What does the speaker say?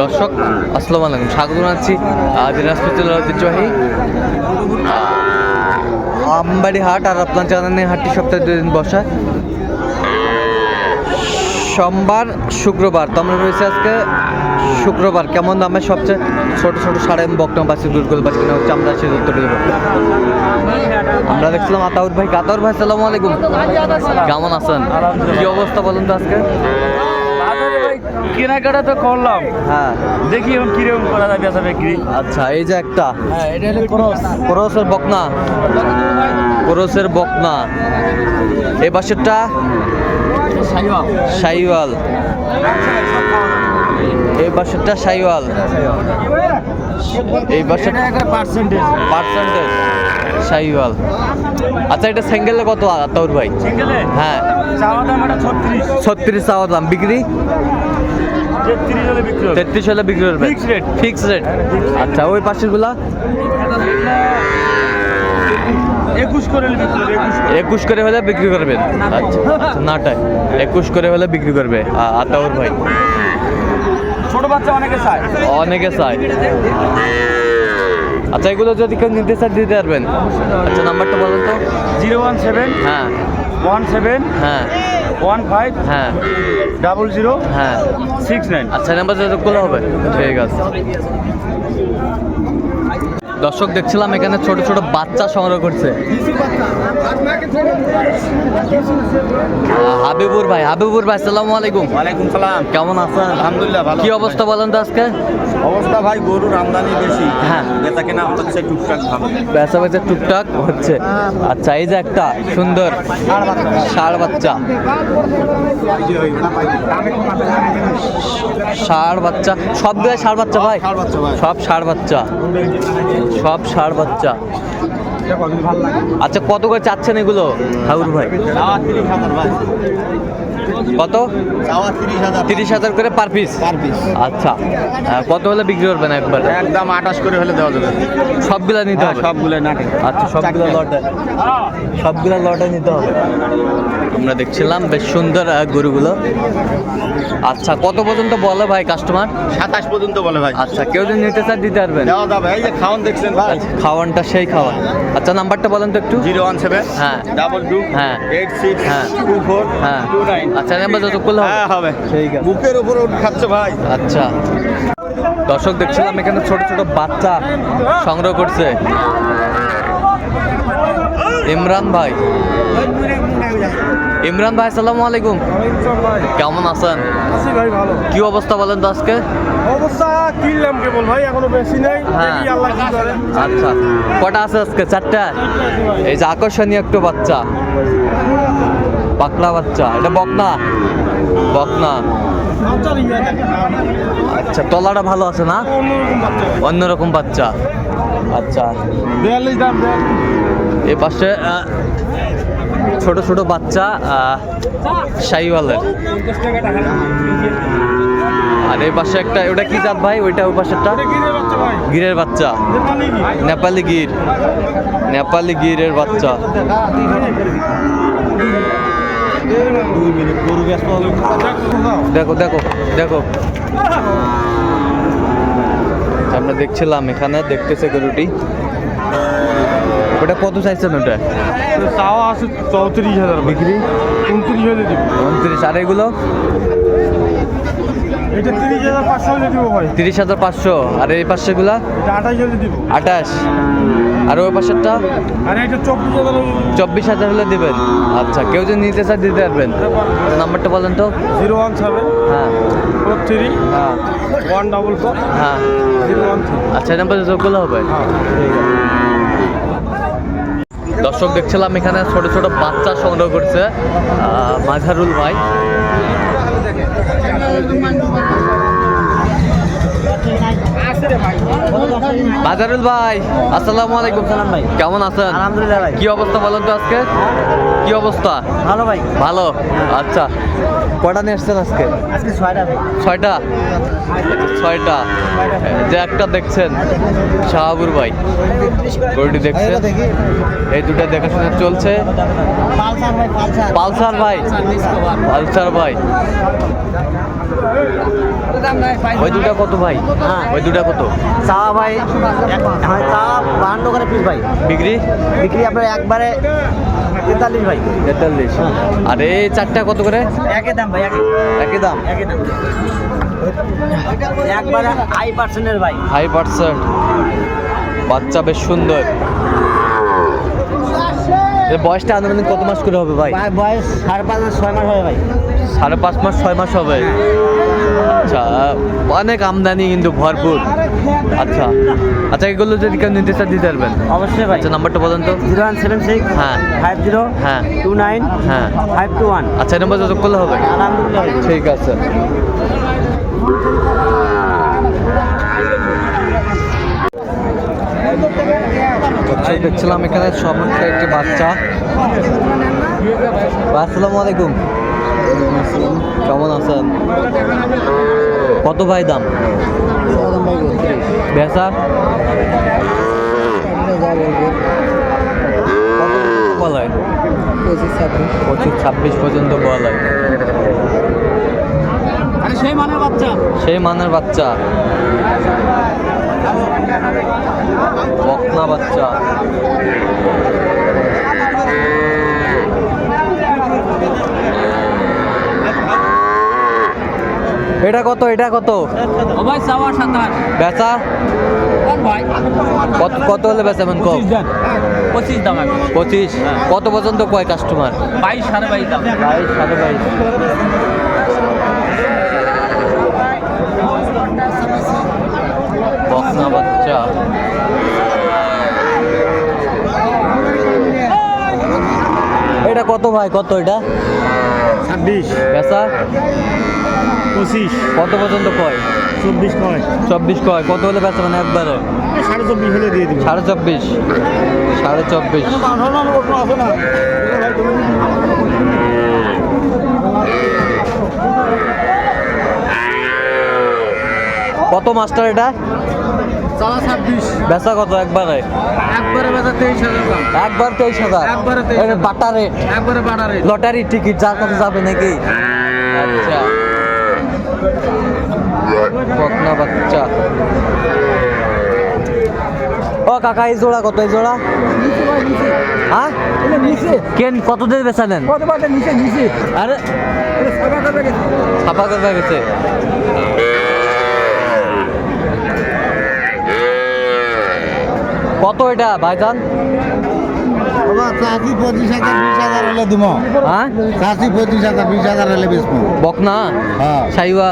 দর্শক, আসসালামু আলাইকুম। স্বাগত জানাচ্ছি দিনাজপুর জেলার ঐতিহ্যবাহী আমবাড়ি হাট আর আপনার জানেন হাটটি সপ্তাহে দুই দিন বসা। সোমবার, শুক্রবার, তো আমরা রয়েছে আজকে শুক্রবার। কেমন দামে সবচেয়ে ছোট ছোট সাড়ে বকটম পাচ্ছি দুর্গল পাচ্ছি কিনা হচ্ছে আমরা সেই উত্তর দেবো। আমরা দেখছিলাম আতাউর ভাই কাতাউর ভাই সালামু আলাইকুম। কেমন আছেন? কি অবস্থা বলুন তো আজকে? কেনাকাটা তো করলাম। হ্যাঁ। দেখি এখন কীরকম করা যায় বেচা বিক্রি। আচ্ছা এই যে একটা। হ্যাঁ এটা হলো ক্রস। ক্রসের বকনা। ক্রসের বকনা। এই পাশেরটা? সাইওয়াল। এই পাশেরটা সাইওয়াল। এই পাশের পার্সেন্টেজ পার্সেন্টেজ সাইওয়াল। আচ্ছা এটা সিঙ্গেলে কত আতাউর ভাই? সিঙ্গেলে? হ্যাঁ। ছত্রিশ চাওয়া দাম। বিক্রি? তেত্রিশ হলে বিক্রি করবে. ফিক্স রেট আচ্ছা ওই পাশেরগুলা? একুশ করে হলে বিক্রি একুশ করে। হলে বিক্রি করবেন আচ্ছা আচ্ছা, নাটায়। একুশ করে হলে বিক্রি করবে। আতাউর ভাই। ছোট বাচ্চা অনেকে চায়। অনেকে চায়। আচ্ছা এগুলো যদি কেউ নিতে চায় দিতে পারবেন। আচ্ছা নাম্বারটা বলেন তো। জিরো ওয়ান সেভেন হ্যাঁ। ওয়ান সেভেন হ্যাঁ। ওয়ান ফাইভ হ্যাঁ। ডাবল জিরো হ্যাঁ। সিক্স নাইন আচ্ছা নাম্বার যতগুলো হবে ঠিক আছে। দর্শক দেখছিলাম এখানে ছোট ছোট বাচ্চা সংগ্রহ করছে। হাবিবুর ভাই হাবিবুর ভাই আসসালামু আলাইকুম। ওয়ালাইকুম সালাম। কেমন আছেন? আলহামদুলিল্লাহ ভালো কি অবস্থা বলেন তো আজকে? অবস্থা ভাই গরুর আমদানি বেশি। হ্যাঁ। বেচা কেনা হচ্ছে টুকটাক ভালো। বেচা বেচা টুকটাক হচ্ছে। আচ্ছা এই যে একটা সুন্দর ষাড় বাচ্চা। ষাড় বাচ্চা। সবগুলো ষাড় বাচ্চা বাচ্চা ভাই। সব ষাড় বাচ্চা। সব ষাড় বাচ্চা। আচ্ছা কত করে চাচ্ছেন এগুলো? ঠাকুর ভাই। কত? তিরিশ হাজার। তিরিশ হাজার করে পার পিস পার পিস আচ্ছা। কত হলে বিক্রি করবেন একবার? একদম আঠাশ করে হলে দেওয়া যাবে। সবগুলা নিতে হবে? সবগুলো নাটে আচ্ছা সবগুলো লটে। সবগুলো লটে নিতে হবে। আমরা দেখছিলাম বেশ সুন্দর গরুগুলো। আচ্ছা কত পর্যন্ত বলে ভাই কাস্টমার সাতাশ পর্যন্ত বলে ভাই। আচ্ছা কেউ যদি নিতে চায় দিতে পারবেন। দেওয়া যাবে। এই যে খাওয়ান দেখছেন ভাই। আচ্ছা, খাওয়ানটা সেই খাওয়ান। আচ্ছা নাম্বারটা বলেন তো একটু। জিরো ওয়ান সেভেন হ্যাঁ। ডাবল টু হ্যাঁ। এইট সিক্স হ্যাঁ। টু ফোর হ্যাঁ। Two nine. আচ্ছা। নাম্বার যতগুলো হবে? হ্যাঁ হবে। ঠিক আছে। বুকের উপর খাচ্ছে ভাই। আচ্ছা। দর্শক দেখছিলাম এখানে ছোট ছোট বাচ্চা সংগ্রহ করছে। ইমরান ভাই। ইমরান ভাই আসসালামু আলাইকুম। কেমন আছেন? ভাই ভালো। কি অবস্থা বলেন তো আজকে? অবস্থা কিনলাম কেবল ভাই? এখনও বেশি নেই। হ্যাঁ। আল্লাহ কি করে। আচ্ছা। কটা আছে আজকে? চারটা? এই যে আকর্ষণীয় একটু বাচ্চা। পাকলা বাচ্চা, এটা বকনা। বকনা। আচ্ছা তলাটা ভালো আছে না? অন্যরকম বাচ্চা। আচ্ছা। এ পাশে ছোট ছোট বাচ্চা শাহিওয়ালের আর এই পাশে একটা, ওটা কি জাত ভাই? ওইটা ওই পাশেরটা? গিরের বাচ্চা। নেপালি গির। নেপালি গিরের বাচ্চা। দেখো দেখো দেখো। আমরা দেখছিলাম এখানে দেখতেছে গরুটি। ওটা কত চাইছেন ওটা? তো চাওয়া আছে চৌত্রিশ হাজার বিক্রি? উনত্রিশ দিব। উনত্রিশ আর এগুলো? এটা তিরিশ হাজার পাঁচশো দিব ভাই। তিরিশ হাজার পাঁচশো আর এই পাশেগুলা এটা আঠাশ দিব। আঠাশ। আর ওই পাশেরটা? চব্বিশ হাজার হলে দেবেন। আচ্ছা কেউ যদি নিতে চায় দিতে পারবেন। নাম্বারটা বলেন তো। জিরো ওয়ান সেভেন হ্যাঁ। ফোর থ্রি হ্যাঁ। ওয়ান ডাবল ফোর হ্যাঁ। জিরো ওয়ান আচ্ছা এই নাম্বারে যোগগুলো হবে? দর্শক দেখছিলাম এখানে ছোট ছোট বাচ্চা সংগ্রহ করছে মাঝারুল ভাই। মাঝারুল ভাই আসসালামু আলাইকুম। সালাম ভাই। কেমন আছেন? আলহামদুলিল্লাহ ভাই। কি অবস্থা বলেন তো আজকে? কি অবস্থা? ভালো ভাই। ভালো? আচ্ছা। কটা নিয়ে আসছেন আজকে? আজকে ছয়টা ছয়টা? ছয়টা। যে একটা দেখছেন শাহাবুর ভাই। গরুটি দেখছেন? এই দুটা দেখাশোনা চলছে। পালসার ভাই পালসার ভাই। পালসার ভাই। ওই দুটা কত ভাই? হ্যাঁ। ওই দুটা কত? চা ভাই হ্যাঁ চা বাহান্ন করে পিস ভাই। বিক্রি? বিক্রি আপনার একবারে তেতাল্লিশ ভাই। তেতাল্লিশ। আর এই চারটা কত করে? একই দাম ভাই একই দাম? একই দাম। একবারে হাই পার্সেন্টের ভাই। ফাইভ পার্সেন্ট বাচ্চা বেশ সুন্দর। বয়সটা আনুমানিক কত মাস করে হবে ভাই? ভাই বয়স সাড়ে পাঁচ মাস ছয় মাস হবে ভাই। সাড়ে পাঁচ মাস ছয় মাস হবে। আচ্ছা অনেক আমদানি কিন্তু ভরপুর। আচ্ছা আচ্ছা এগুলো যদি কেউ নিতে চান দিতে পারবেন। অবশ্যই ভাই। আচ্ছা নাম্বারটা বলেন তো। জিরো ওয়ান সেভেন সিক্স হ্যাঁ। ফাইভ জিরো হ্যাঁ। টু নাইন হ্যাঁ। Five two one. আচ্ছা এই নম্বর যোগাযোগ করলে হবে। আলহামদুলিল্লাহ। ঠিক আছে। আচ্ছা, দেখছিলাম এখানে সমস্ত একটি বাচ্চা। আসসালামু আলাইকুম। কেমন আছেন? কত ভাই দাম? বেচা? বলায়। পঁচিশ ছাব্বিশ পর্যন্ত বলায়। সেই মানের বাচ্চা। সেই মানের বাচ্চা। বকনা বাচ্চা। এটা কত? এটা কত? ও ভাই বেচা? কত কত হলে বেচাবেন কম? পঁচিশ দাম পঁচিশ। কত পর্যন্ত কয় কাস্টমার বাইশ সাড়ে বাইশ দাম। বাইশ সাড়ে বাইশ। বাচ্চা। এটা কত ভাই? কত এটা? ছাব্বিশ। বেচা? পঁচিশ। কত পর্যন্ত কয়? চব্বিশ নয় চব্বিশ কয়। কত হলে বেচা মানে একবারে সাড়ে চব্বিশ হলে দিয়ে দিবি। সাড়ে চব্বিশ। সাড়ে চব্বিশ। কত মাস্টার এটা? চাওয়া ছাব্বিশ। বেচা কত একবারে? একবারে বেচা তেইশ হাজার একবার তেইশ হাজার? একবারে 23,000 এটা বাটা রেট একবারে বাড়া রেট লটারি টিকিট যার কাছে যাবে নাকি? আচ্ছা বকনা বাচ্চা ও কাকা এই জোড়া কত এই জোড়া? হ্যাঁ? কেন কত দিয়ে বেচা নেন? আরে ছাপা করবে গেছে? কত এটা ভাইজান? চাষি পঁচিশ হাজার বিশ হাজার হলে দিব হ্যাঁ? চাষি পঁচিশ হাজার বিশ হাজার হলে বেচবো। বকনা? হ্যাঁ। সাইওয়া?